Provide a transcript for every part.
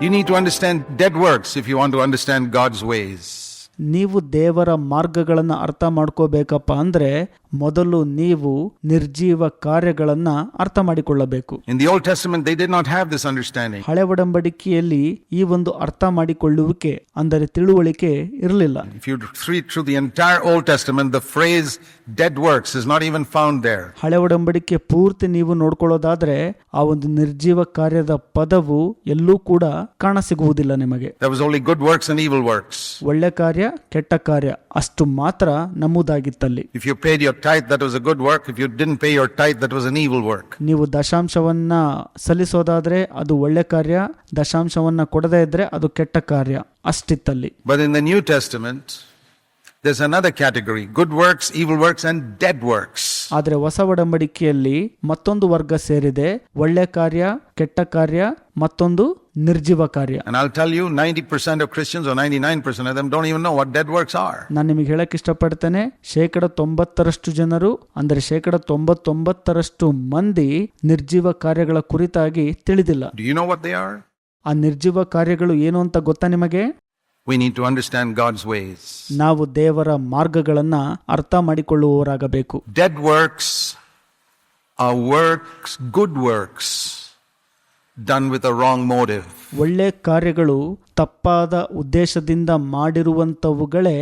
You need to understand dead works if you want to understand God's ways. ನೀವು ದೇವರ ಮಾರ್ಗಗಳನ್ನು ಅರ್ಥ ಮಾಡ್ಕೋಬೇಕಪ್ಪ ಅಂದ್ರೆ ಮೊದಲು ನೀವು ನಿರ್ಜೀವ ಕಾರ್ಯಗಳನ್ನು ಅರ್ಥ ಮಾಡಿಕೊಳ್ಳಬೇಕು. ಹಳೆ ಒಡಂಬಡಿಕೆಯಲ್ಲಿ ಈ ಒಂದು ಅರ್ಥ ಮಾಡಿಕೊಳ್ಳುವಿಕೆ ಅಂದರೆ ತಿಳುವಳಿಕೆ ಇರಲಿಲ್ಲ. ಹಳೆ ಒಡಂಬಡಿಕೆ ಪೂರ್ತಿ ನೀವು ನೋಡ್ಕೊಳ್ಳೋದಾದ್ರೆ ಆ ಒಂದು ನಿರ್ಜೀವ ಕಾರ್ಯದ ಪದವು ಎಲ್ಲೂ ಕೂಡ ಕಾಣ ಸಿಗುವುದಿಲ್ಲ ನಿಮಗೆ ಒಳ್ಳೆ ಕಾರ್ಯ ಕೆಟ್ಟ ಕಾರ್ಯ ಅಷ್ಟು ಮಾತ್ರ ನಮೂದಾಗಿತ್ತಲ್ಲಿ If you paid your tithe, that was a good work. If you didn't pay your tithe, that was an evil work. ನೀವು ದಶಾಂಶವನ್ನ ಸಲ್ಲಿಸೋದಾದ್ರೆ ಅದು ಒಳ್ಳೆ ಕಾರ್ಯ ದಶಾಂಶವನ್ನ ಕೊಡದೇ ಇದ್ರೆ ಅದು ಕೆಟ್ಟ ಕಾರ್ಯ ಅಷ್ಟಿತ್ತಲ್ಲಿ But in the New Testament, there's another category good works, evil works, and dead works. ಆದ್ರೆ ಹೊಸ ಒಡಂಬಡಿಕೆಯಲ್ಲಿ ಮತ್ತೊಂದು ವರ್ಗ ಸೇರಿದೆ ಒಳ್ಳೆ ಕಾರ್ಯ ಕೆಟ್ಟ ಕಾರ್ಯ ಮತ್ತೊಂದು ನಿರ್ಜೀವ ಕಾರ್ಯ And I'll tell you, 90% of Christians or 99% of them don't even know what dead works are. ನಾನು ನಿಮಗೆ ಹೇಳಕ್ ಇಷ್ಟಪಡ್ತೇನೆ ಶೇಕಡ ತೊಂಬತ್ತರಷ್ಟು ಜನರು ಅಂದ್ರೆ ಶೇಕಡ ತೊಂಬತ್ತೊಂಬತ್ತರಷ್ಟು ಮಂದಿ ನಿರ್ಜೀವ ಕಾರ್ಯಗಳ ಕುರಿತಾಗಿ ತಿಳಿದಿಲ್ಲ Do you know what they are? ಆ ನಿರ್ಜೀವ ಕಾರ್ಯಗಳು ಏನು ಅಂತ ಗೊತ್ತಾ ನಿಮಗೆ We need to understand God's ways. ನಾವು ದೇವರ ಮಾರ್ಗಗಳನ್ನ ಅರ್ಥ ಮಾಡಿಕೊಳ್ಳುವವರಾಗಬೇಕು Dead works are works, good works, done with a wrong motive. ಒಳ್ಳೆ ಕಾರ್ಯಗಳು ತಪ್ಪಾದ ಉದ್ದೇಶದಿಂದ ಮಾಡಿರುವಂಥವುಗಳೇ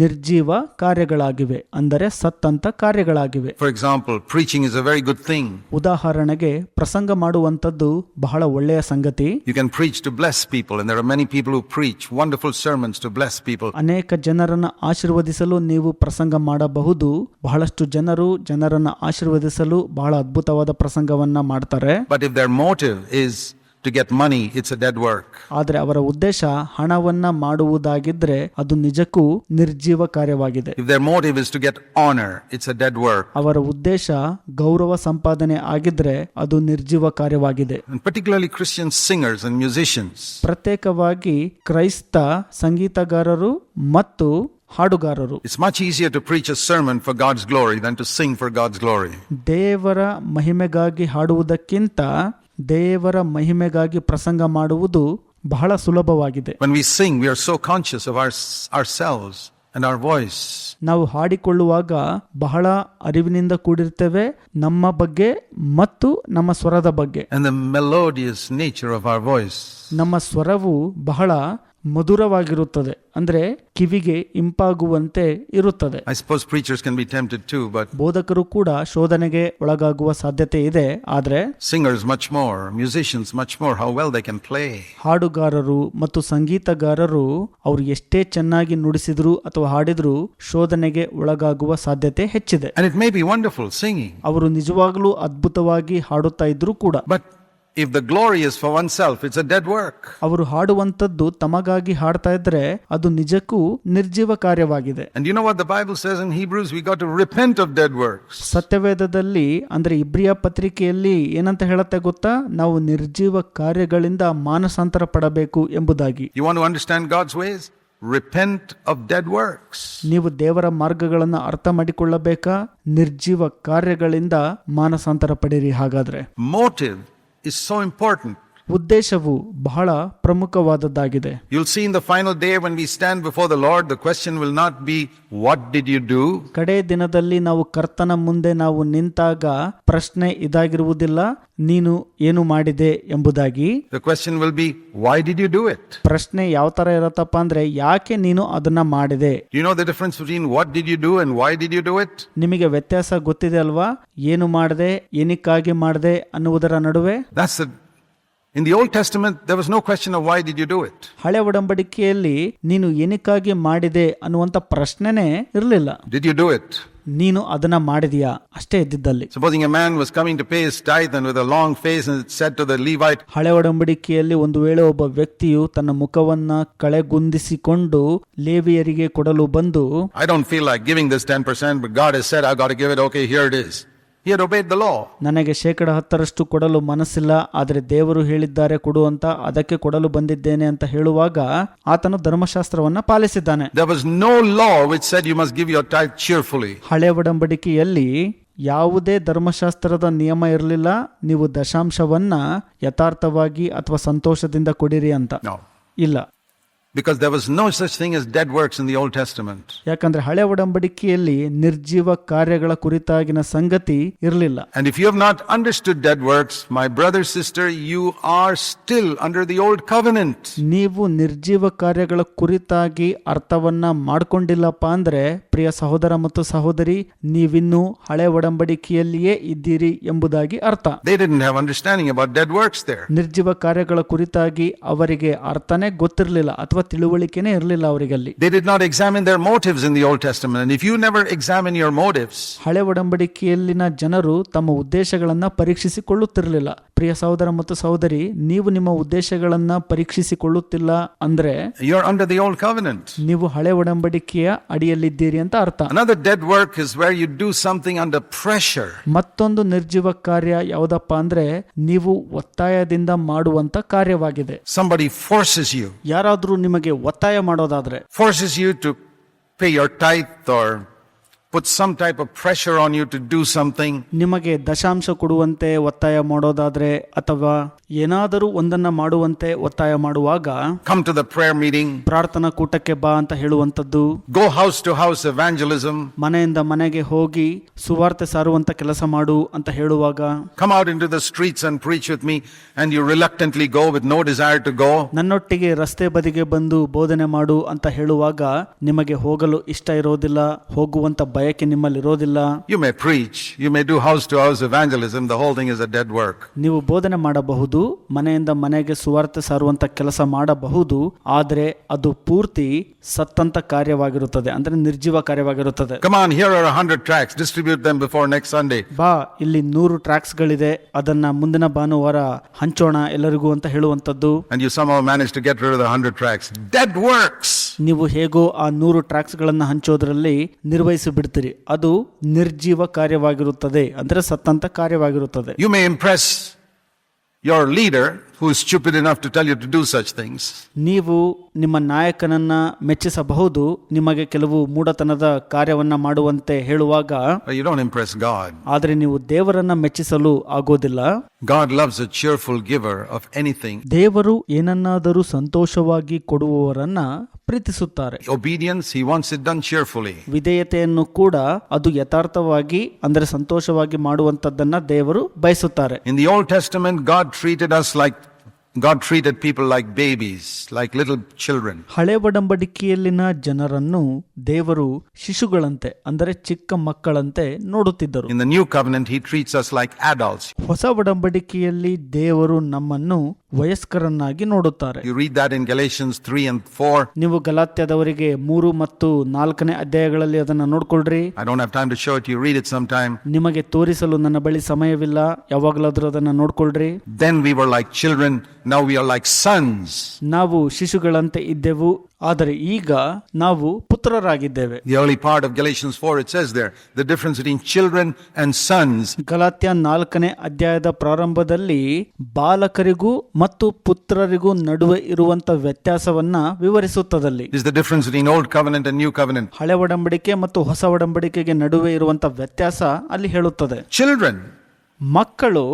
ನಿರ್ಜೀವ ಕಾರ್ಯಗಳಾಗಿವೆ ಅಂದರೆ ಸತ್ತಂತ ಕಾರ್ಯಗಳಾಗಿವೆ. For example preaching is a very good thing ಉದಾಹರಣೆಗೆ ಪ್ರಸಂಗ ಮಾಡುವಂಥದ್ದು ಬಹಳ ಒಳ್ಳೆಯ ಸಂಗತಿ. You can preach to bless people and there are many people who preach wonderful sermons to bless people ಅನೇಕ ಜನರನ್ನು ಆಶೀರ್ವದಿಸಲು ನೀವು ಪ್ರಸಂಗ ಮಾಡಬಹುದು. ಬಹಳಷ್ಟು ಜನರು ಜನರನ್ನು ಆಶೀರ್ವದಿಸಲು ಬಹಳ ಅದ್ಭುತವಾದ ಪ್ರಸಂಗವನ್ನ ಮಾಡ್ತಾರೆ. But if their motive is to get money, it's a dead work. ಆದ್ರೆ ಅವರ ಉದ್ದೇಶ ಹಣವನ್ನ ಮಾಡುವುದಾಗಿದ್ರೆ ಅದು ನಿಜಕ್ಕೂ ನಿರ್ಜೀವ ಕಾರ್ಯವಾಗಿದೆ If their motive is to get honor, it's a dead work. ಅವರ ಉದ್ದೇಶ ಗೌರವ ಸಂಪಾದನೆ ಆಗಿದ್ರೆ ಅದು ನಿರ್ಜೀವ ಕಾರ್ಯವಾಗಿದೆ particularly Christian singers and musicians. ಪ್ರತ್ಯೇಕವಾಗಿ ಕ್ರೈಸ್ತ ಸಂಗೀತಗಾರರು ಮತ್ತು ಹಾಡುಗಾರರು It's much easier to preach a sermon for God's glory than to sing for God's glory. ದೇವರ ಮಹಿಮೆಗಾಗಿ ಹಾಡುವುದಕ್ಕಿಂತ ದೇವರ ಮಹಿಮೆಗಾಗಿ ಪ್ರಸಂಗ ಮಾಡುವುದು ಬಹಳ ಸುಲಭವಾಗಿದೆ When we sing, we are so conscious of our, ourselves and our voice. ನಾವು ಹಾಡಿಕೊಳ್ಳುವಾಗ ಬಹಳ ಅರಿವಿನಿಂದ ಕೂಡಿರ್ತೇವೆ ನಮ್ಮ ಬಗ್ಗೆ ಮತ್ತು ನಮ್ಮ ಸ್ವರದ ಬಗ್ಗೆ and the melodious nature of our voice. ನಮ್ಮ ಸ್ವರವು ಬಹಳ ಮಧುರವಾಗಿರುತ್ತದೆ. ಅಂದ್ರೆ ಕಿವಿಗೆ ಇಂಪಾಗುವಂತೆ ಇರುತ್ತದೆ. ಬೋಧಕರು ಕೂಡ ಶೋಧನೆಗೆ ಒಳಗಾಗುವ ಸಾಧ್ಯತೆ ಇದೆ ಆದ್ರೆ singers much more musicians much more how well they can play ಹಾಡುಗಾರರು ಮತ್ತು ಸಂಗೀತಗಾರರು ಅವರು ಎಷ್ಟೇ ಚೆನ್ನಾಗಿ ನುಡಿಸಿದ್ರು ಅಥವಾ ಹಾಡಿದ್ರು ಶೋಧನೆಗೆ ಒಳಗಾಗುವ ಸಾಧ್ಯತೆ ಹೆಚ್ಚಿದೆ. It may be wonderful singing, ಅವರು ನಿಜವಾಗ್ಲೂ ಅದ್ಭುತವಾಗಿ ಹಾಡುತ್ತಾ ಇದ್ರು ಕೂಡ. But if the glory is for oneself, it's a dead work. ಅವರು ಹಾಡುವಂತದ್ದು ತಮಗಾಗಿ ಹಾಡ್ತಾ ಇದ್ರೆ ಅದು ನಿಜಕ್ಕೂ ನಿರ್ಜೀವ ಕಾರ್ಯವಾಗಿದೆ And you know what the Bible says in Hebrews? We got to repent of dead works. ಸತ್ಯವೇದದಲ್ಲಿ ಅಂದ್ರೆ ಇಬ್ರಿಯ ಪತ್ರಿಕೆಯಲ್ಲಿ ಏನಂತ ಹೇಳುತ್ತೆ ಗೊತ್ತಾ ನಾವು ನಿರ್ಜೀವ ಕಾರ್ಯಗಳಿಂದ ಮಾನಸಾಂತರ ಪಡಬೇಕು ಎಂಬುದಾಗಿ You want to understand God's ways? Repent of dead works. ನೀವು ದೇವರ ಮಾರ್ಗಗಳನ್ನು ಅರ್ಥ ಮಾಡಿಕೊಳ್ಳಬೇಕಾ ನಿರ್ಜೀವ ಕಾರ್ಯಗಳಿಂದ ಮಾನಸಾಂತರ ಪಡಿರಿ ಹಾಗಾದ್ರೆ Motive is so important. ಉದ್ದೇಶವು ಬಹಳ ಪ್ರಮುಖವಾದದ್ದಾಗಿದೆ You'll see in the final day when we stand before the Lord, the question will not be, What did you do? ಕಡೆ ದಿನದಲ್ಲಿ ನಾವು ಕರ್ತನ ಮುಂದೆ ನಾವು ನಿಂತಾಗ ಪ್ರಶ್ನೆ ಇದಾಗಿರುವುದಿಲ್ಲ ನೀನು ಏನು ಮಾಡಿದೆ ಎಂಬುದಾಗಿ The question will be, Why did you do it? ಪ್ರಶ್ನೆ ಯಾವ ತರ ಇರತ್ತಪ್ಪ ಅಂದ್ರೆ ಯಾಕೆ ನೀನು ಅದನ್ನ ಮಾಡಿದೆ Do you know the difference between what did you do and why did you do it? ನಿಮಗೆ ವ್ಯತ್ಯಾಸ ಗೊತ್ತಿದೆ ಅಲ್ವಾ ಏನು ಮಾಡಿದೆ ಏನಕ್ಕಾಗಿ ಮಾಡಿದೆ ಅನ್ನುವುದರ ನಡುವೆ That's the. In the Old Testament, there was no question of why did you do it. ಹಳೆ ಒಡಂಬಡಿಕೆಯಲ್ಲಿ ನೀನು ಏನಕ್ಕಾಗಿ ಮಾಡಿದೆ ಅನ್ನುವಂತ ಪ್ರಶ್ನೆನೇ ಇರಲಿಲ್ಲ Did you do it? ನೀನು ಅದನ್ನ ಮಾಡಿದೀಯಾ ಅಷ್ಟೇ ಇದ್ದಿದ್ದಲ್ಲಿ Supposing a man was coming to pay his tithe and with a long face and it said to the Levite, ಹಳೆ ಒಡಂಬಡಿಕೆಯಲ್ಲಿ ಒಂದು ವೇಳೆ ಒಬ್ಬ ವ್ಯಕ್ತಿಯು ತನ್ನ ಮುಖವನ್ನ ಕಳೆಗುಂದಿಸಿಕೊಂಡು ಲೇವಿಯರಿಗೆ ಕೊಡಲು ಬಂದು I don't feel like giving this 10%, but God has said I've got to give it. Okay, here it is. He had obeyed the law. ನನಗೆ ಶೇಕಡ ಹತ್ತರಷ್ಟು ಕೊಡಲು ಮನಸ್ಸಿಲ್ಲ ಆದರೆ ದೇವರು ಹೇಳಿದ್ದಾರೆ ಕೊಡು ಅಂತ ಅದಕ್ಕೆ ಕೊಡಲು ಬಂದಿದ್ದೇನೆ ಅಂತ ಹೇಳುವಾಗ ಆತನು ಧರ್ಮಶಾಸ್ತ್ರವನ್ನ ಪಾಲಿಸಿದ್ದಾನೆ There was no law which said you must give your tithe cheerfully. ಹಳೆ ಒಡಂಬಡಿಕೆಯಲ್ಲಿ ಯಾವುದೇ ಧರ್ಮಶಾಸ್ತ್ರದ ನಿಯಮ ಇರಲಿಲ್ಲ ನೀವು ದಶಾಂಶವನ್ನ ಯಥಾರ್ಥವಾಗಿ ಅಥವಾ ಸಂತೋಷದಿಂದ ಕೊಡಿರಿ ಅಂತ No. ಇಲ್ಲ Because there was no such thing as dead works in the Old Testament. ಯಾಕಂದ್ರೆ ಹಳೆ ಒಡಂಬಡಿಕೆಯಲ್ಲಿ ನಿರ್ಜೀವ ಕಾರ್ಯಗಳ ಕುರಿತಾಗಿನ ಸಂಗತಿ ಇರಲಿಲ್ಲ And if you have not understood dead works, my brother, sister, you are still under the old covenant. ನೀವು ನಿರ್ಜೀವ ಕಾರ್ಯಗಳ ಕುರಿತಾಗಿ ಅರ್ಥವನ್ನ ಮಾಡ್ಕೊಂಡಿಲ್ಲಪ್ಪ ಅಂದ್ರೆ ಪ್ರಿಯ ಸಹೋದರ ಮತ್ತು ಸಹೋದರಿ ನೀವಿನ್ನೂ ಹಳೆ ಒಡಂಬಡಿಕೆಯಲ್ಲಿಯೇ ಇದ್ದೀರಿ ಎಂಬುದಾಗಿ ಅರ್ಥ They didn't have understanding about dead works there. ನಿರ್ಜೀವ ಕಾರ್ಯಗಳ ಕುರಿತಾಗಿ ಅವರಿಗೆ ಅರ್ಥನೇ ಗೊತ್ತಿರಲಿಲ್ಲ ಅಥವಾ ತಿಳುವಳಿಕೆನೇ ಇರಲಿಲ್ಲ ಅವರಿಗಲ್ಲಿ. They did not examine their motives in the Old Testament and if you never examine your motives ಹಳೆ ಒಡಂಬಡಿಕೆಯಲ್ಲಿನ ಜನರು ತಮ್ಮ ಉದ್ದೇಶಗಳನ್ನು ಪರೀಕ್ಷಿಸಿಕೊಳ್ಳುತ್ತಿರಲಿಲ್ಲ. ಪ್ರಿಯ ಸಹೋದರ ಮತ್ತು ಸಹೋದರಿ ನೀವು ನಿಮ್ಮ ಉದ್ದೇಶಗಳನ್ನು ಪರೀಕ್ಷಿಸಿಕೊಳ್ಳುತ್ತಿಲ್ಲ ಅಂದ್ರೆ you are under the old covenant ನೀವು ಹಳೆ ಒಡಂಬಡಿಕೆಯ ಅಡಿಯಲ್ಲಿದ್ದೀರಿ ಅಂತ ಅರ್ಥ. Another dead work is where you do something under pressure ಮತ್ತೊಂದು ನಿರ್ಜೀವ ಕಾರ್ಯ ಯಾವುದಪ್ಪ ಅಂದ್ರೆ ನೀವು ಒತ್ತಾಯದಿಂದ ಮಾಡುವಂತ ಕಾರ್ಯವಾಗಿದೆ. ಸಂಬಡಿ ಫೋರ್ಸಸ್ ಯು ಯಾರಾದರೂ ನಿಮಗೆ ಒತ್ತಾಯ ಮಾಡೋದಾದ್ರೆ forces you to pay your tithe or put some type of pressure on you to do something. ನಿಮಗೆ ದಶಾಂಶ ಕೊಡುವಂತೆ ಒತ್ತಾಯ ಮಾಡೋದಾದ್ರೆ ಅಥವಾ ಏನಾದರೂ ಒಂದನ್ನ ಮಾಡುವಂತೆ ಒತ್ತಾಯ ಮಾಡುವಾಗ Come to the prayer meeting, ಪ್ರಾರ್ಥನಾ ಕೂಟಕ್ಕೆ ಬಾ ಅಂತ ಹೇಳುವಂತದ್ದು go house to house evangelism, ಮನೆಯಿಂದ ಮನೆಗೆ ಹೋಗಿ ಸುವಾರ್ತೆ ಸಾರುವಂತ ಕೆಲಸ ಮಾಡು ಅಂತ ಹೇಳುವಾಗ come out into the streets and preach with me, and you reluctantly go with no desire to go. ನನ್ನೊಟ್ಟಿಗೆ ರಸ್ತೆ ಬದಿಗೆ ಬಂದು ಬೋಧನೆ ಮಾಡು ಅಂತ ಹೇಳುವಾಗ ನಿಮಗೆ ಹೋಗಲು ಇಷ್ಟ ಇರೋದಿಲ್ಲ ಹೋಗುವಂತ ಬಯಕೆ ನಿಮ್ಮಲ್ಲಿ ಇರೋದಿಲ್ಲ. You may preach you may do house to house evangelism the whole thing is a dead work ನೀವು ಬೋಧನೆ ಮಾಡಬಹುದು ಮನೆಯಿಂದ ಮನೆಗೆ ಸುವಾರ್ತೆ ಸಾರುವಂತ ಕೆಲಸ ಮಾಡಬಹುದು ಆದರೆ ಅದು ಪೂರ್ತಿ ಸತ್ತಂತ ಕಾರ್ಯವಾಗಿರುತ್ತದೆ ಅಂದ್ರೆ ನಿರ್ಜೀವ ಕಾರ್ಯವಾಗಿರುತ್ತದೆ. Come on here are 100 tracts distribute them before next Sunday ಬಾ ಇಲ್ಲಿ 100 ಟ್ರ್ಯಾಕ್ಸ್ ಗಳಿದೆ ಅದನ್ನ ಮುಂದಿನ ಭಾನುವಾರ ಹಂಚೋಣ ಎಲ್ಲರಿಗೂ ಅಂತ ಹೇಳುವಂತದ್ದು and you somehow manage to get rid of the 100 tracts dead works ನೀವು ಹೇಗೋ ಆ ನೂರು ಟ್ರ್ಯಾಕ್ಸ್ ಗಳನ್ನ ಹಂಚೋದ್ರಲ್ಲಿ ನಿರ್ವಹಿಸಿ ಬಿಡ್ತೀರಿ ಅದು ನಿರ್ಜೀವ ಕಾರ್ಯವಾಗಿರುತ್ತದೆ. ಅಂದರೆ ಸತ್ತಂತ ಕಾರ್ಯವಾಗಿರುತ್ತದೆ. You may impress your leader who is stupid enough to tell you to do such things. ನೀವು ನಿಮ್ಮ ನಾಯಕನನ್ನ ಮೆಚ್ಚಿಸಬಹುದು. ನಿಮಗೆ ಕೆಲವು ಮೂಢತನದ ಕಾರ್ಯವನ್ನ ಮಾಡುವಂತೆ ಹೇಳುವಾಗ you don't impress God. ಆದರೆ ನೀವು ದೇವರನ್ನ ಮೆಚ್ಚಿಸಲು ಆಗೋದಿಲ್ಲ. God loves a cheerful giver of anything. ದೇವರು ಏನನ್ನಾದರೂ ಸಂತೋಷವಾಗಿ ಕೊಡುವವರನ್ನ ಪ್ರೀತಿಸುತ್ತಾರೆ Obedience, He wants it done cheerfully. ವಿಧೇಯತೆಯನ್ನು ಕೂಡ ಅದು ಯಥಾರ್ಥವಾಗಿ ಅಂದರೆ ಸಂತೋಷವಾಗಿ ಮಾಡುವಂತದ್ದನ್ನ ದೇವರು ಬಯಸುತ್ತಾರೆ In the Old Testament, God treated us like God treated people like babies, like little children. ಹಳೆ ಒಡಂಬಡಿಕೆಯಲ್ಲಿನ ಜನರನ್ನು ದೇವರು ಶಿಶುಗಳಂತೆ ಅಂದರೆ ಚಿಕ್ಕ ಮಕ್ಕಳಂತೆ ನೋಡುತ್ತಿದ್ದರು In the New Covenant, He treats us like adults. ಹೊಸ ಒಡಂಬಡಿಕೆಯಲ್ಲಿ ದೇವರು ನಮ್ಮನ್ನು ವಯಸ್ಕರನ್ನಾಗಿ ನೋಡುತ್ತಾರೆ You read that in Galatians 3 and 4. ನೀವು ಗಲಾತ್ಯದವರಿಗೆ ಮೂರು ಮತ್ತು ನಾಲ್ಕನೇ ಅಧ್ಯಾಯಗಳಲ್ಲಿ ಅದನ್ನು ನೋಡ್ಕೊಳ್ರಿ I don't have time to show it to you, read it sometime. ನಿಮಗೆ ತೋರಿಸಲು ನನ್ನ ಬಳಿ ಸಮಯವಿಲ್ಲ ಯಾವಾಗಲಾದರೂ ಅದನ್ನು ನೋಡ್ಕೊಳ್ರಿ Then we were like children, now we are like sons. ನಾವು ಶಿಶುಗಳಂತೆ ಇದ್ದೆವು ಆದರೆ ಈಗ ನಾವು ಪುತ್ರರಾಗಿದ್ದೇವೆ The early part of Galatians 4, it says there, the difference between children and sons. Galatia ನಾಲ್ಕನೇ ಅಧ್ಯಾಯದ ಪ್ರಾರಂಭದಲ್ಲಿ ಬಾಲಕರಿಗೂ ಮತ್ತು ಪುತ್ರರಿಗೂ ನಡುವೆ ಇರುವಂತ ವ್ಯತ್ಯಾಸವನ್ನ ವಿವರಿಸುತ್ತದಲ್ಲಿ is the difference between Old Covenant and New Covenant. ಹಳೆ ಒಡಂಬಡಿಕೆ ಮತ್ತು ಹೊಸ ಒಡಂಬಡಿಕೆಗೆ ನಡುವೆ ಇರುವಂತ ವ್ಯತ್ಯಾಸ ಅಲ್ಲಿ ಹೇಳುತ್ತದೆ Children, ಮಕ್ಕಳು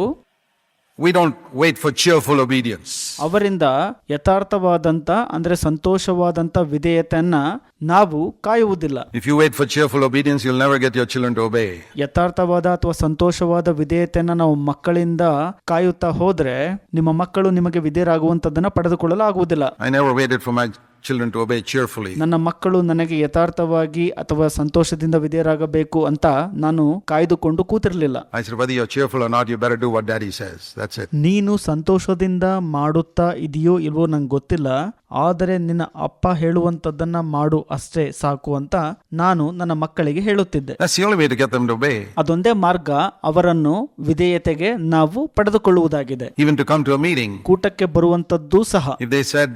we don't wait for cheerful obedience. ಅವರಿಂದ ಯಥಾರ್ಥವಾದಂತ ಅಂದ್ರೆ ಸಂತೋಷವಾದಂತ ವಿಧೇಯತೆಯನ್ನ ನಾವು ಕಾಯುವುದಿಲ್ಲ If you wait for cheerful obedience, you'll never get your children to obey. ಯಥಾರ್ಥವಾದ ಅಥವಾ ಸಂತೋಷವಾದ ವಿಧೇಯತೆಯನ್ನ ನಾವು ಮಕ್ಕಳಿಂದ ಕಾಯುತ್ತಾ ಹೋದ್ರೆ ನಿಮ್ಮ ಮಕ್ಕಳು ನಿಮಗೆ ವಿಧೇಯರಾಗುವಂತದ್ದನ್ನ ಪಡೆದುಕೊಳ್ಳಲು ಆಗುವುದಿಲ್ಲ I never waited for my children to obey cheerfully. ನನ್ನ ಮಕ್ಕಳು ನನಗೆ ಯಥಾರ್ಥವಾಗಿ ಅಥವಾ ಸಂತೋಷದಿಂದ ವಿಧೇಯರಾಗಬೇಕು ಅಂತ ನಾನು ಕಾಯ್ದುಕೊಂಡು ಕೂತಿರಲಿಲ್ಲ I said, whether you're cheerful or not, you better do what daddy says. That's it. ನೀನು ಸಂತೋಷದಿಂದ ಮಾಡುತ್ತಾ ಇದೆಯೋ ಇಲ್ವೋ ನಂಗೆ ಗೊತ್ತಿಲ್ಲ ಆದರೆ ನಿನ್ನ ಅಪ್ಪ ಹೇಳುವಂತದ್ದನ್ನ ಮಾಡು ಅಷ್ಟೇ ಸಾಕು ಅಂತ ನಾನು ನನ್ನ ಮಕ್ಕಳಿಗೆ ಹೇಳುತ್ತಿದ್ದೆ That's the only way to get them to obey. ಅದೊಂದೇ ಮಾರ್ಗ ಅವರನ್ನು ವಿಧೇಯತೆಗೆ ನಾವು ಪಡೆದುಕೊಳ್ಳುವುದಾಗಿದೆ Even to come to a meeting. ಕೂಟಕ್ಕೆ ಬರುವಂತದ್ದು ಸಹ If they said,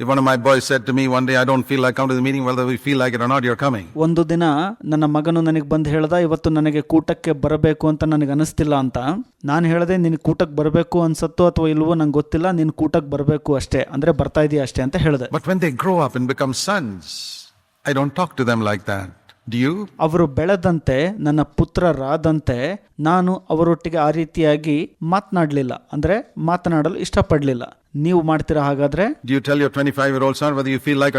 if one of my boys said to me one day, I don't feel like coming to the meeting, whether we feel like it or not, you're coming. ಒಂದು ದಿನ ನನ್ನ ಮಗನು ನನಗೆ ಬಂದು ಹೇಳ್ದ ಇವತ್ತು ನನಗೆ ಕೂಟಕ್ಕೆ ಬರಬೇಕು ಅಂತ ನನಗೆ ಅನಿಸ್ತಿಲ್ಲ ಅಂತ ನಾನು ಹೇಳಿದೆ ನಿನ್ ಕೂಟಕ್ಕೆ ಬರಬೇಕು ಅನ್ಸತ್ತೋ ಅಥವಾ ಇಲ್ವೋ ನಂಗೆ ಗೊತ್ತಿಲ್ಲ ನೀನು ಕೂಟಕ್ಕೆ ಬರಬೇಕು ಅಷ್ಟೇ ಅಂದ್ರೆ ಬರ್ತಾ ಇದೀಯ ಅಷ್ಟೇ ಅಂತ ಹೇಳಿದೆ But when they grow up and become sons, I don't talk to them like that. Do you? ಅವರು ಬೆಳೆದಂತೆ ನನ್ನ ಪುತ್ರರಾದಂತೆ ನಾನು ಅವರೊಟ್ಟಿಗೆ ಆ ರೀತಿಯಾಗಿ ಮಾತನಾಡಲಿಲ್ಲ ಅಂದ್ರೆ ಮಾತನಾಡಲು ಇಷ್ಟಪಡಲಿಲ್ಲ ನೀವು ಮಾಡುತ್ತಿರ ಹಾಗಾದ್ರೆ? Do tell your 25 year old son whether you feel like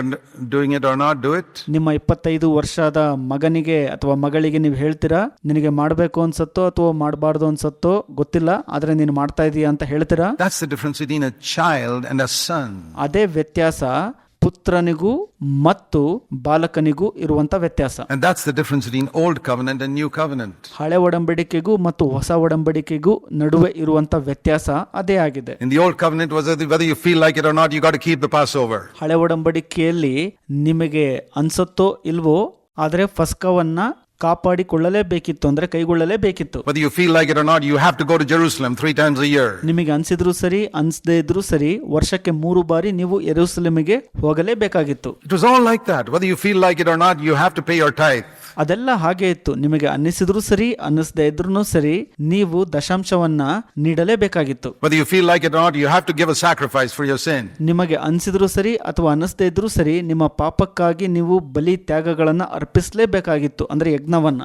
doing it or not? Do it. ನಿಮ್ಮ 25 ವರ್ಷದ ಮಗನಿಗೆ ಅಥವಾ ಮಗಳಿಗೆ ನೀವು ಹೇಳ್ತೀರಾ ನಿನಗೆ ಮಾಡಬೇಕು ಅನ್ಸತ್ತೋ ಅಥವಾ ಮಾಡಬಾರದು ಅನ್ಸತ್ತೋ ಗೊತ್ತಿಲ್ಲ ಆದರೆ ನೀನು ಮಾಡ್ತಾ ಇದೀಯ ಅಂತ ಹೇಳ್ತೀರಾ? That's the difference it in a child and a son ಅದೇ ವ್ಯತ್ಯಾಸ ಪುತ್ರನಿಗೂ ಮತ್ತು ಬಾಲಕನಿಗೂ ಇರುವಂತಹ ವ್ಯತ್ಯಾಸ. ಹಳೆ ಒಡಂಬಡಿಕೆಗೂ ಮತ್ತು ಹೊಸ ಒಡಂಬಡಿಕೆಗೂ ನಡುವೆ ಇರುವಂತಹ ವ್ಯತ್ಯಾಸ ಅದೇ ಆಗಿದೆ. ಹಳೆ ಒಡಂಬಡಿಕೆಯಲ್ಲಿ ನಿಮಗೆ ಅನ್ಸುತ್ತೋ ಇಲ್ವೋ ಆದರೆ ಫಸ್ಕವನ್ನ ಕಾಪಾಡಿಕೊಳ್ಳಲೇಬೇಕಿತ್ತು ಅಂದ್ರೆ ಕೈಗೊಳ್ಳಲೇಬೇಕಿತ್ತು. ಫೀಲ್ ಯು ನಿಮಗೆ ಅನ್ಸಿದ್ರು ಸರಿ ಅನ್ಸದೇ ಇದ್ರೂ ಸರಿ ವರ್ಷಕ್ಕೆ ಮೂರು ಬಾರಿ ನೀವು ಎರೂಸಲಮಿಗೆ ಹೋಗಲೇಬೇಕಾಗಿತ್ತು. It was all like that whether you feel like it you have to pay your tithe ಅದೆಲ್ಲ ಹಾಗೆ ಇತ್ತು. ನಿಮಗೆ ಅನ್ನಿಸಿದ್ರು ಸರಿ ಅನ್ನಿಸದೇ ಇದ್ರು ಸರಿ ನೀವು ದಶಾಂಶವನ್ನ ನೀಡಲೇಬೇಕಾಗಿತ್ತು. ನಿಮಗೆ ಅನ್ಸಿದ್ರು ಸರಿ ಅಥವಾ ಅನ್ನಿಸದೇ ಇದ್ರು ಸರಿ ನಿಮ್ಮ ಪಾಪಕ್ಕಾಗಿ ನೀವು ಬಲಿ ತ್ಯಾಗಗಳನ್ನ ಅರ್ಪಿಸಲೇಬೇಕಾಗಿತ್ತು ಅಂದ್ರೆ ಯಜ್ಞವನ್ನ.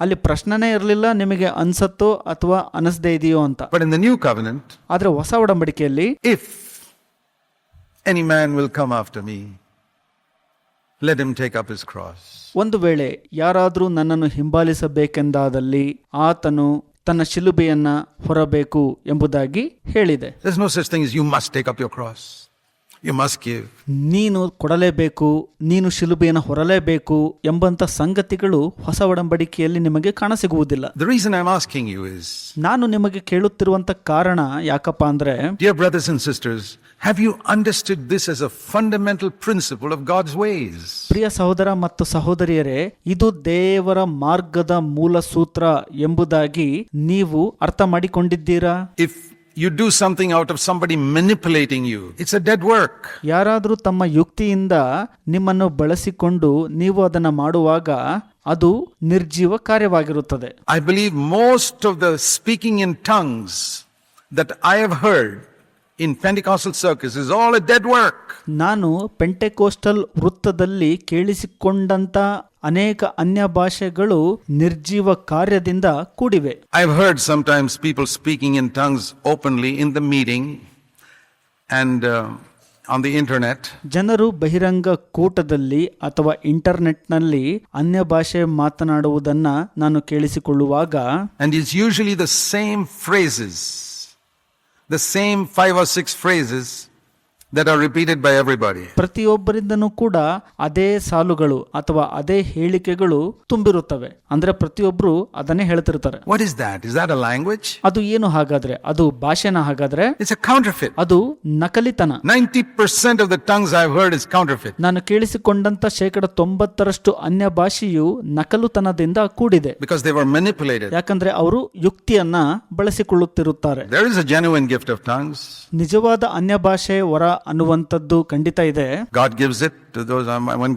ಅಲ್ಲಿ ಪ್ರಶ್ನೆನೇ ಇರಲಿಲ್ಲ ನಿಮಗೆ ಅನ್ಸತ್ತೋ ಅಥವಾ ಅನಿಸದೇ ಇದೆಯೋ ಅಂತ. ಬಟ್ ಇನ್ ದ ನ್ಯೂ ಆದ್ರೆ ಹೊಸ ಒಡಂಬಡಿಕೆಯಲ್ಲಿ if any man will come after me, let him take up his cross. ಒಂದು ವೇಳೆ ಯಾರಾದರೂ ನನ್ನನ್ನು ಹಿಂಬಾಲಿಸಬೇಕೆಂದಾದಲ್ಲಿ ಆತನು ತನ್ನ ಶಿಲುಬೆಯನ್ನ ಹೊರಬೇಕು ಎಂಬುದಾಗಿ ಹೇಳಿದೆ no such thing you you must take up your cross. Must give ನೀನು ಕೊಡಲೇಬೇಕು ನೀನು ಶಿಲುಬೆಯನ್ನು ಹೊರಲೇಬೇಕು ಎಂಬಂತ ಸಂಗತಿಗಳು ಹೊಸ ಒಡಂಬಡಿಕೆಯಲ್ಲಿ ನಿಮಗೆ ಕಾಣಸಿಗುವುದಿಲ್ಲ the reason I am asking you is ನಾನು ನಿಮಗೆ ಕೇಳುತ್ತಿರುವಂತ ಕಾರಣ ಯಾಕಪ್ಪ ಅಂದ್ರೆ dear brothers and sisters have you understood this as a fundamental principle of God's ways? ಪ್ರಿಯ ಸಹೋದರ ಮತ್ತು ಸಹೋದರಿಯರೇ ಇದು ದೇವರ ಮಾರ್ಗದ ಮೂಲ ಸೂತ್ರ ಎಂಬುದಾಗಿ ನೀವು ಅರ್ಥ ಮಾಡಿಕೊಂಡಿದ್ದೀರಾ If you do something out of somebody manipulating you, it's a dead work. ಯಾರಾದರೂ ತಮ್ಮ ಯುಕ್ತಿಯಿಂದ ನಿಮ್ಮನ್ನು ಬಳಸಿಕೊಂಡು ನೀವು ಅದನ್ನು ಮಾಡುವಾಗ ಅದು ನಿರ್ಜೀವ ಕಾರ್ಯವಾಗಿರುತ್ತದೆ I believe most of the speaking in tongues that I have heard in Pentecostal circus is all a dead work. ನಾನು ಪೆಂಟೆಕೋಸ್ಟಲ್ ವೃತ್ತದಲ್ಲಿ ಕೇಳಿಸಿಕೊಂಡಂತ ಅನೇಕ ಅನ್ಯ ಭಾಷೆಗಳು ನಿರ್ಜೀವ ಕಾರ್ಯದಿಂದ ಕೂಡಿವೆ I heard sometimes people speaking in tongues openly in the meeting and on on the internet. ಜನರು ಬಹಿರಂಗ ಕೂಟದಲ್ಲಿ ಅಥವಾ ಇಂಟರ್ನೆಟ್ನಲ್ಲಿ ಅನ್ಯ ಭಾಷೆ ಮಾತನಾಡುವುದನ್ನ ನಾನು ಕೇಳಿಸಿಕೊಳ್ಳುವಾಗ and is usually the same phrases the same five or six phrases that are repeated by everybody. ಪ್ರತಿಯೊಬ್ಬರಿಂದನೂ ಕೂಡ ಅದೇ ಸಾಲುಗಳು ಅಥವಾ ಅದೇ ಹೇಳಿಕೆಗಳು ತುಂಬಿರುತ್ತವೆ ಅಂದ್ರೆ ಪ್ರತಿಯೊಬ್ರು ಅದನ್ನೇ ಹೇಳ್ತಿರ್ತಾರೆ What is that? Is that a language? ಅದು ಏನು ಹಾಗಾದ್ರೆ ಅದು ಭಾಷೆನ ಹಾಗಾದ್ರೆ It's a counterfeit. ಅದು ನಕಲಿತನ 90% of the tongues I've heard is counterfeit. ನಾನು ಕೇಳಿಸಿಕೊಂಡಂತ ಶೇಕಡ ತೊಂಬತ್ತರಷ್ಟು ಅನ್ಯ ಭಾಷೆಯು ನಕಲುತನದಿಂದ ಕೂಡಿದೆ because they were manipulated. ಯಾಕಂದ್ರೆ ಅವರು ಯುಕ್ತಿಯನ್ನ ಬಳಸಿಕೊಳ್ಳುತ್ತಿರುತ್ತಾರೆ There is a genuine gift of tongues. ನಿಜವಾದ ಅನ್ಯ ಭಾಷೆ ವರ ಅನ್ನುವಂಥದ್ದು ಖಂಡಿತ ಇದೆ. God it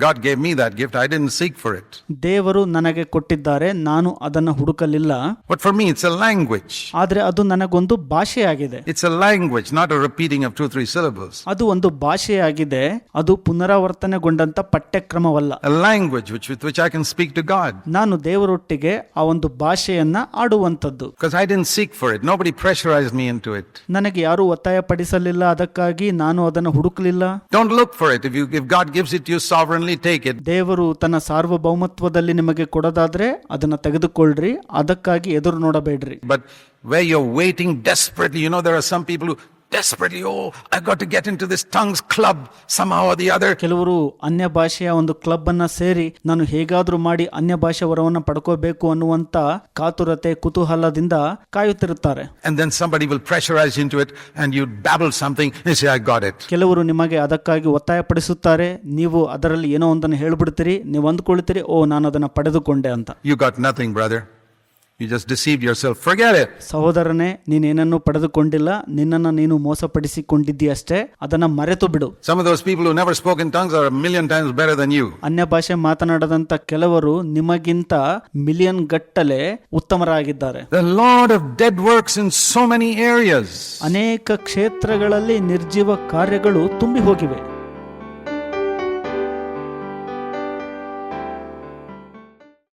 God me gift for it ದೇವರು ನನಗೆ ಕೊಟ್ಟಿದ್ದಾರೆ ನಾನು ಅದನ್ನ ಹುಡುಕಲಿಲ್ಲ. But for me it's a language ಆದ್ರೆ ಅದು ನನಗೊಂದು ಭಾಷೆ ಆಗಿದೆ it's a language not repeating of two three syllables ಅದು ಒಂದು ಭಾಷೆಯಾಗಿದೆ ಅದು ಪುನರಾವರ್ತನೆಗೊಂಡಂತ ಪಠ್ಯಕ್ರಮವಲ್ಲ. Language which with which I can speak to God ನಾನು ದೇವರೊಟ್ಟಿಗೆ ಆ ಒಂದು ಭಾಷೆಯನ್ನ ಆಡುವಂತದ್ದು I don't seek for it nobody pressurise me into it ನನಗೆ ಯಾರು ಒತ್ತಾಯ ಪಡಿಸಲಿಲ್ಲ ಅದಕ್ಕಾಗಿ ನಾನು ಅದನ್ನು ಹುಡುಕಲಿಲ್ಲ? Don't look for it if you give God gives it you sovereignly take it ದೇವರು ತನ್ನ ಸಾರ್ವಭೌಮತ್ವದಲ್ಲಿ ನಿಮಗೆ ಕೊಡೋದಾದ್ರೆ ಅದನ್ನ ತೆಗೆದುಕೊಳ್ಳ್ರಿ ಅದಕ್ಕಾಗಿ ಎದುರು ನೋಡಬೇಡ್ರಿ. But why you waiting desperately you know there are some people desperately, oh, I got to get into this tongues club somehow or the other. ಕೆಲವರು ಅನ್ಯ ಭಾಷೆಯ ಒಂದು ಕ್ಲಬ್ ಅನ್ನ ಸೇರಿ ನಾನು ಹೇಗಾದ್ರೂ ಮಾಡಿ ಅನ್ಯ ಭಾಷೆ ವರವನ್ನ ಪಡ್ಕೋಬೇಕು ಅನ್ನುವಂತ ಕಾತುರತೆ ಕುತೂಹಲದಿಂದ ಕಾಯುತ್ತಿರುತ್ತಾರೆ And then somebody will pressurize into it and you babble something is say, I got it. ಕೆಲವರು ನಿಮಗೆ ಅದಕ್ಕಾಗಿ ಒತ್ತಾಯಪಡಿಸುತ್ತಾರೆ ನೀವು ಅದರಲ್ಲಿ ಏನೋ ಒಂದನ್ನು ಹೇಳ್ಬಿಡ್ತೀರಿ ನೀವು ಅಂದ್ಕೊಳ್ತೀರಿ ಓ ನಾನು ಅದನ್ನ ಪಡೆದುಕೊಂಡೆ ಅಂತ You got nothing, brother. You just deceive yourself ಸಹೋದರನೇ ನೀನೇನನ್ನು ಪಡೆದುಕೊಂಡಿಲ್ಲ ನಿನ್ನನ್ನು ನೀನು ಮೋಸಪಡಿಸಿಕೊಂಡಿದ್ದೀ ಅಷ್ಟೇ ಅದನ್ನ ಮರೆತು ಬಿಡು. Some those people who never spoken tongues million times better than ಅನ್ಯ ಭಾಷೆ ಮಾತನಾಡದಂತ ಕೆಲವರು ನಿಮಗಿಂತ ಮಿಲಿಯನ್ ಗಟ್ಟಲೆ ಉತ್ತಮರಾಗಿದ್ದಾರೆ. The lord of dead works in so many areas ಅನೇಕ ಕ್ಷೇತ್ರಗಳಲ್ಲಿ ನಿರ್ಜೀವ ಕಾರ್ಯಗಳು ತುಂಬಿ ಹೋಗಿವೆ.